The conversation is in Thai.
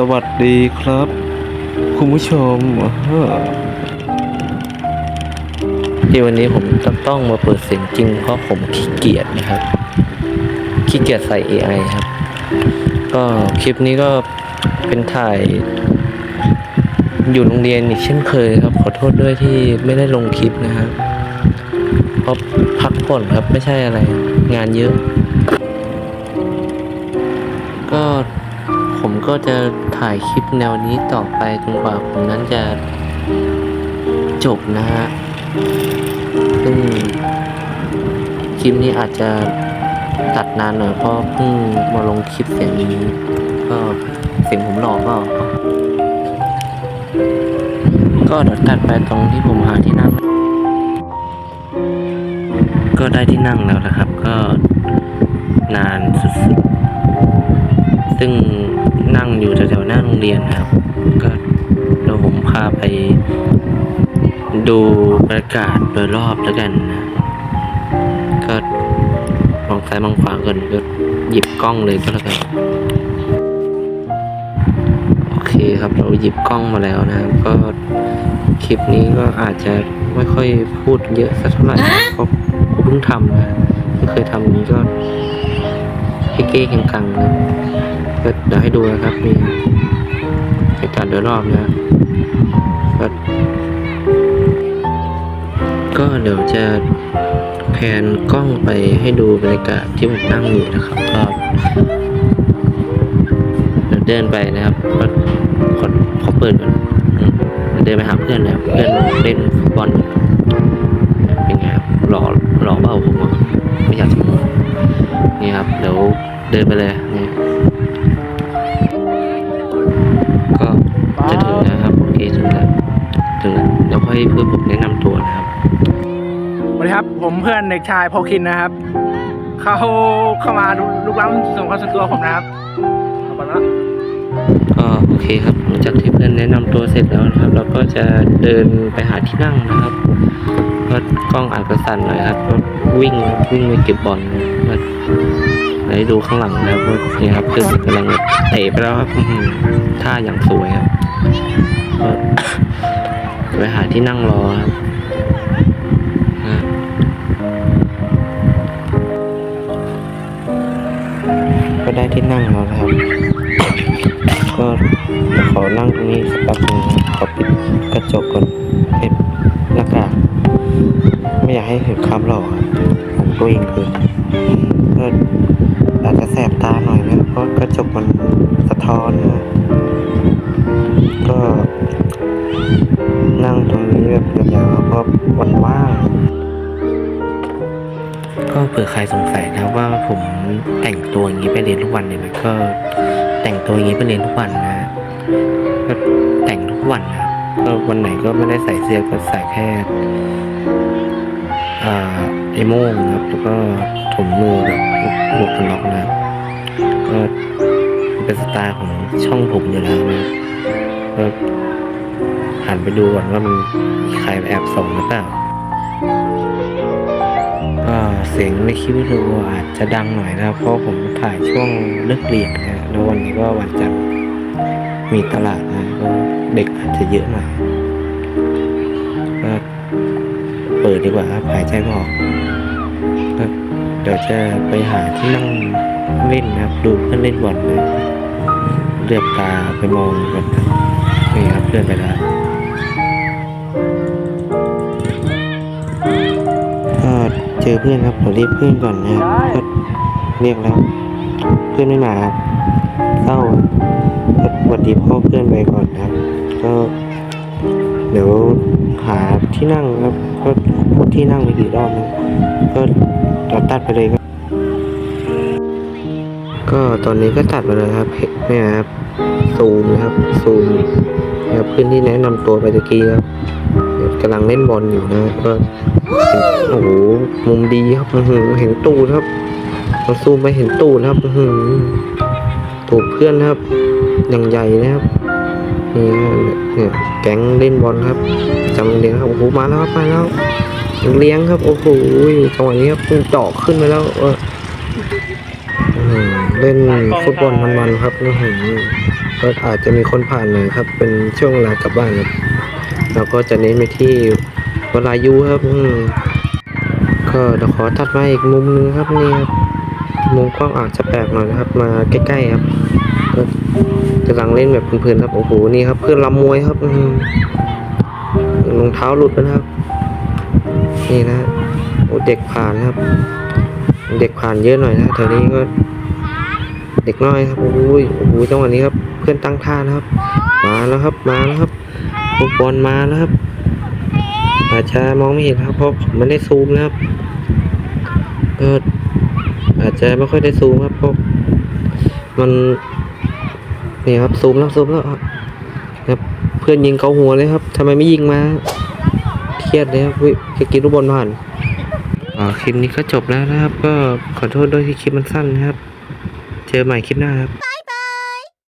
สวัสดีครับ คุณผู้ชมที่วันนี้ผมต้องมาเปิดเสียงจริงเพราะผมขี้เกียจนะครับ ขี้เกียจใส่ AI ครับ ก็คลิปนี้ก็เป็นถ่าย อยู่โรงเรียนอีกเช่นเคยครับ ขอโทษด้วยที่ไม่ได้ลงคลิปนะครับเพราะพักผ่อนครับไม่ใช่อะไร งานเยอะ ก็ ก็จะถ่ายคลิปแนวนี้ต่อไปจนกว่าผมนั้นจะจบนะฮะ ซึ่งคลิปนี้อาจจะตัดนานหน่อยเพราะเพิ่งมาลงคลิปเสียงนี้ ก็เสียงผมหลอกก็ ก็เดี๋ยวตัดไปตรงที่ผมหาที่นั่ง ก็ได้ที่นั่งแล้วนะครับ ก็นานสุดๆ ซึ่งนั่ง อยู่แถวๆหน้าโรงเรียนครับ ก็เดี๋ยวผมพาไปดูบรรยากาศโดยรอบแล้วกันนะก็มองซ้ายมองขวาก่อนก็หยิบกล้องเลยก็แล้วกันโอเคครับเราหยิบกล้องมาแล้วนะครับ ก็คลิปนี้ก็อาจจะไม่ค่อยพูดเยอะสักเท่าไหร่เพราะเพิ่งทำนะเพิ่เคยทำอย่างนี้ก็เก้ๆกังๆนะ ก็เดี๋ยวให้ดูนะครับ มีเหตุการณ์โดยรอบนะก็ก็เดี๋ยวจะแพนกล้องไปให้ดูบรรยากาศที่ผมนั่งอยู่นะครับก็เดี๋ยวเดินไปนะครับก็ขอขอเปิดก่อนเดินไปหาเพื่อนนะครับเพื่อนเล่นฟุตบอลเป็นไงครับหล่อหล่อเปล่าผมอะไม่อยากจะนี่ครับเดี๋ยวเดินไปเลย ถึงแล้วเดี๋ยวค่อยเพื่อนผมแนะนำตัวนะครับสวัสดีครับ ผมเพื่อนเด็กชายโพคินนะครับ เขาเข้ามาดูลุกล้ำส่วนความส่วนตัวผมนะครับเอาไปแล้วก็โอเคครับหลังจากที่เพื่อนแนะนำตัวเสร็จแล้วนะครับ เราก็จะเดินไปหาที่นั่งนะครับก็กล้องอาจจะสั่นหน่อยครับก็วิ่งวิ่งไปเก็บบอลนะก็ให้ดูข้างหลังแล้วก็นี่ครับเพื่อนกำลังเตะไปแล้วครับอื้อหือท่าอย่างสวยครับก็ ไปหาที่นั่งรอครับก็ได้ที่นั่งแล้วครับ ก็ขอนั่งตรงนี้สักแป๊บหนึงขอปิดกระจกก่อนปิดหน้ากากไม่อยากให้เห็นความหล่อครับผมตัวเองคือก็อาจจะแสบตาหน่อยนะ เพราะกระจกมันสะท้อนนะก็ นั่งตรงนี้แบบยาวๆเพราะวันว่างก็เผื่อใครสงสัยนะว่าผมแต่งตัวอย่างนี้ไปเรียนทุกวันเลยไหมก็แต่งตัวอย่างนี้ไปเรียนทุกวันนะก็แต่งทุกวันนะก็วันไหนก็ไม่ได้ใส่เสื้อก็ใส่แค่อ่าไอโม่งครับแล้วก็ถมมือแบบหมวกกันน็อกนะก็เป็นสไตล์ของช่องผมอยู่แล้วนะก็ หันไปดูก่อนว่ามันมีใครแอบส่งหรือเปล่าก็เสียงในคลิปวิดีโออาจจะดังหน่อยนะเพราะผมถ่ายช่วงเลิกเรียนนะแล้ววันนี้ก็วันจันทร์มีตลาดนะก็เด็กอาจจะเยอะหน่อยก็เปิดดีกว่าครับหายใจออกเดี๋ยวจะไปหาที่นั่งเล่นนะครับ ดูเพื่อนเล่นบอลนะเลือบตาไปมองกันนนี่ครับเพื่อนไปแล้ว จอเพื่อนครับผมเรียกเพื่อนก่อนนะครับก็เรียกแล้ว เพื่อนไม่มาครับเศร้าก็สวัสดีพ่อเพื่อนไปก่อนนะครับ ก็เดี๋ยวหาที่นั่งครับก็พูดที่นั่งไปกี่รอบนะก็เราตัดไปเลยครับ ก็ตอนนี้ก็ตัดไปเลยครับเนี่ยครับซูมนะครับซูมครับเพื่อนที่แนะนำตัวไปตะกี้ครับ กำลังเล่นบอลอยู่นะก็โอ้โหมุมดีครับเห็นตูดครับเราซูมไปเห็นตูดครับอื้อหือตูดเพื่อนครับอย่างใหญ่นะครับนี่เนี่ยแก๊งเล่นบอลครับจำเรียครับโอ้โหมาแล้วครับมาแล้วเลี้ยงครับโอ้โหจังหวะนี้ครับเพิ่งเจาะขึ้นไปแล้วเออเล่นฟุตบอลมันๆครับอื้อหือก็อาจจะมีคนผ่านหน่อยครับ เป็นช่วงเวลากลับบ้านครับ เราก็จะเน้นไปที่วลายุครับก็เดี๋ยวขอตัดมาอีกมุมนึงครับนี่ครับมุมกล้องอาจจะแปลกหน่อยนะครับ มาใกล้ๆครับก็กำลังเล่นแบบเพลินๆครับโอ้โหนี่ครับเพื่อนลำมวยครับรองเท้าหลุดนะครับ นี่นะโอ้เด็กผ่านครับ เด็กผ่านเยอะหน่อยนะแถวนี้ก็เด็กน้อยครับโอ้ยโอ้โหจังหวะนี้ครับ เพื่อนตั้งท่านะครับ มาแล้วครับมาแล้วครับ ลูกบอลมาแล้วครับอาจจะมองไม่เห็นครับเพราะผมไม่ได้ซูมนะครับก็อาจจะไม่ค่อยได้ซูมครับเพราะมันนี่ครับซูมแล้วซูมแล้วครับ เพื่อนยิงเขาหัวเลยครับทำไมไม่ยิงมาเครียดเลยครับวิจะกินลูกบอลผ่านคลิปนี้ก็จบแล้วนะครับ ก็ขอโทษด้วยที่คลิปมันสั้นนะครับ เจอใหม่คลิปหน้าครับ